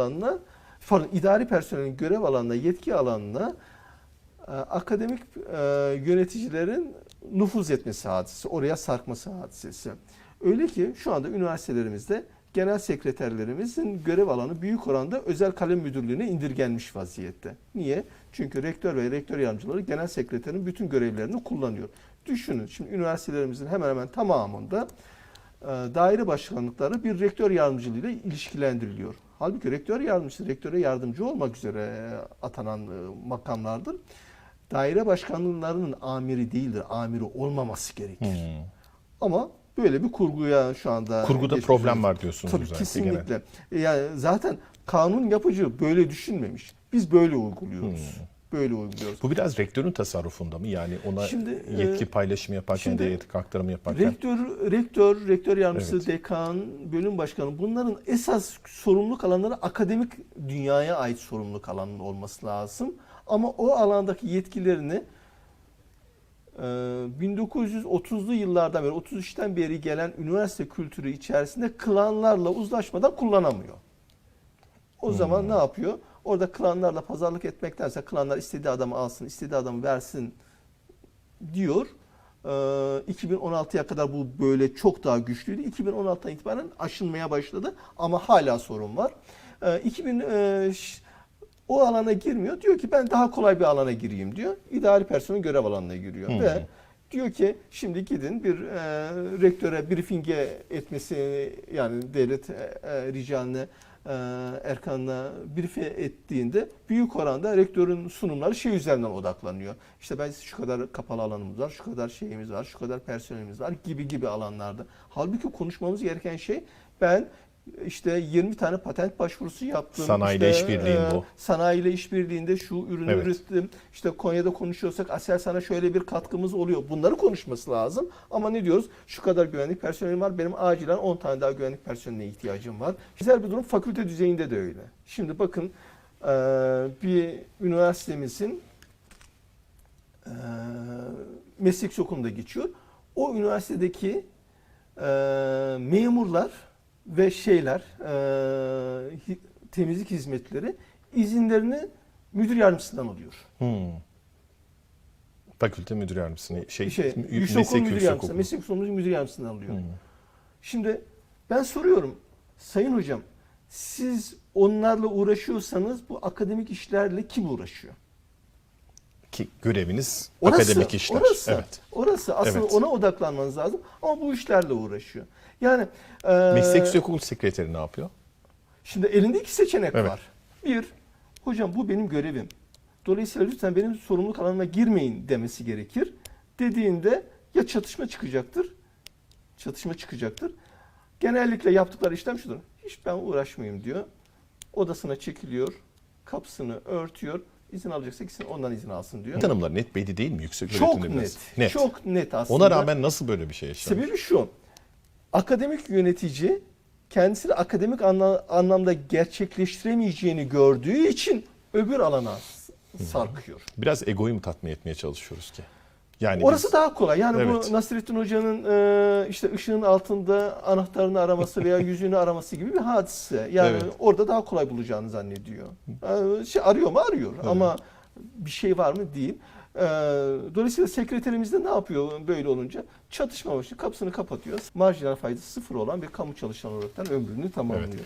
alanına, pardon idari personelin görev alanına, yetki alanına e, akademik e, yöneticilerin nüfuz etmesi hadisesi, oraya sarkması hadisesi. Öyle ki şu anda üniversitelerimizde genel sekreterlerimizin görev alanı büyük oranda özel kalem müdürlüğüne indirgenmiş vaziyette. Niye? Çünkü rektör ve rektör yardımcıları genel sekreterin bütün görevlerini kullanıyor. Düşünün şimdi üniversitelerimizin hemen hemen tamamında daire başkanlıkları bir rektör yardımcılığıyla ilişkilendiriliyor. Halbuki rektör yardımcısı rektöre yardımcı olmak üzere e, atanan e, makamlardır. Daire başkanlarının amiri değildir, amiri olmaması gerekir. Hmm. Ama böyle bir kurguya şu anda Kurguda problem var diyorsunuz Tabii genel. kesinlikle. Yani zaten kanun yapıcı böyle düşünmemiş. Biz böyle uyguluyoruz. Hmm. Böyle uyguluyoruz. Bu biraz rektörün tasarrufunda mı? Yani ona Şimdi, yetki e, paylaşımı yaparken şimdi de yetki aktarımı yaparken. Rektör, rektör, rektör yardımcısı, Evet. dekan, bölüm başkanı bunların esas sorumluluk alanları akademik dünyaya ait sorumluluk alanının olması lazım. Ama o alandaki yetkilerini e, 1930'lu yıllardan beri, 33'ten beri gelen üniversite kültürü içerisinde klanlarla uzlaşmadan kullanamıyor. O zaman ne yapıyor? Orada klanlarla pazarlık etmektense klanlar istediği adamı alsın, istediği adamı versin diyor. Ee, 2016'ya kadar bu böyle çok daha güçlüydü. 2016'dan itibaren aşınmaya başladı ama hala sorun var. Ee, 2000 e, o alana girmiyor. Diyor ki ben daha kolay bir alana gireyim diyor. İdari personel görev alanına giriyor Hmm. ve diyor ki şimdi gidin bir e, rektöre briefinge etmesi yani devlet e, e, ricaline e, Erkan'la briefe ettiğinde büyük oranda rektörün sunumları şey üzerinden odaklanıyor. İşte ben şu kadar kapalı alanımız var, şu kadar şeyimiz var, şu kadar personelimiz var gibi gibi alanlarda. Halbuki konuşmamız gereken şey ben işte 20 tane patent başvurusu yaptım. Sanayiyle İşte, işbirliğin e, bu. Sanayiyle işbirliğinde şu ürünü Evet. ürettim. İşte Konya'da konuşuyorsak Asel sana şöyle bir katkımız oluyor. Bunları konuşması lazım. Ama ne diyoruz? Şu kadar güvenlik personelim var. Benim acilen 10 tane daha güvenlik personeline ihtiyacım var. Güzel bir durum fakülte düzeyinde de öyle. Şimdi bakın e, bir üniversitemizin e, meslek okulunda geçiyor. O üniversitedeki e, memurlar ve şeyler e, temizlik hizmetleri izinlerini müdür yardımcısından alıyor. Hmm. Fakülte müdür yardımcısını şey, şey, yüksekokul müdür yüksek yardımcısı, okul. meslek okulumuzun müdür yardımcısından alıyor. Hmm. Şimdi ben soruyorum sayın hocam siz onlarla uğraşıyorsanız bu akademik işlerle kim uğraşıyor? Ki göreviniz Orası, akademik işler. Orası, Evet. orası aslında Evet. ona odaklanmanız lazım ama bu işlerle uğraşıyor. Yani e, Meslek Yüksekokul Sekreteri ne yapıyor? Şimdi elinde iki seçenek Evet. var. Bir, hocam bu benim görevim. Dolayısıyla lütfen benim sorumluluk alanıma girmeyin demesi gerekir. Dediğinde ya çatışma çıkacaktır, çatışma çıkacaktır. Genellikle yaptıkları işlem şudur. Hiç ben uğraşmayayım diyor. Odasına çekiliyor, kapısını örtüyor. İzin alacaksa gitsin ondan izin alsın diyor. Tanımlar net belli değil mi yüksek Çok öğretimde net, biraz? Net. çok net aslında. Ona rağmen nasıl böyle bir şey yaşanmış? Sebebi şu. Akademik yönetici kendisini akademik anla- anlamda gerçekleştiremeyeceğini gördüğü için öbür alana sarkıyor. Biraz egoyu mu tatmin etmeye çalışıyoruz ki? Yani Orası biz- daha kolay. Yani Evet. bu Nasrettin Hoca'nın e, işte ışığın altında anahtarını araması veya yüzüğünü araması gibi bir hadise. Yani Evet. orada daha kolay bulacağını zannediyor. E, şey arıyor mu? Arıyor. Ama bir şey var mı? Değil. E, dolayısıyla sekreterimiz de ne yapıyor böyle olunca? Çatışma başlıyor. Kapısını kapatıyor. Marjinal faydası sıfır olan bir kamu çalışanı olarak ömrünü tamamlıyor. Evet.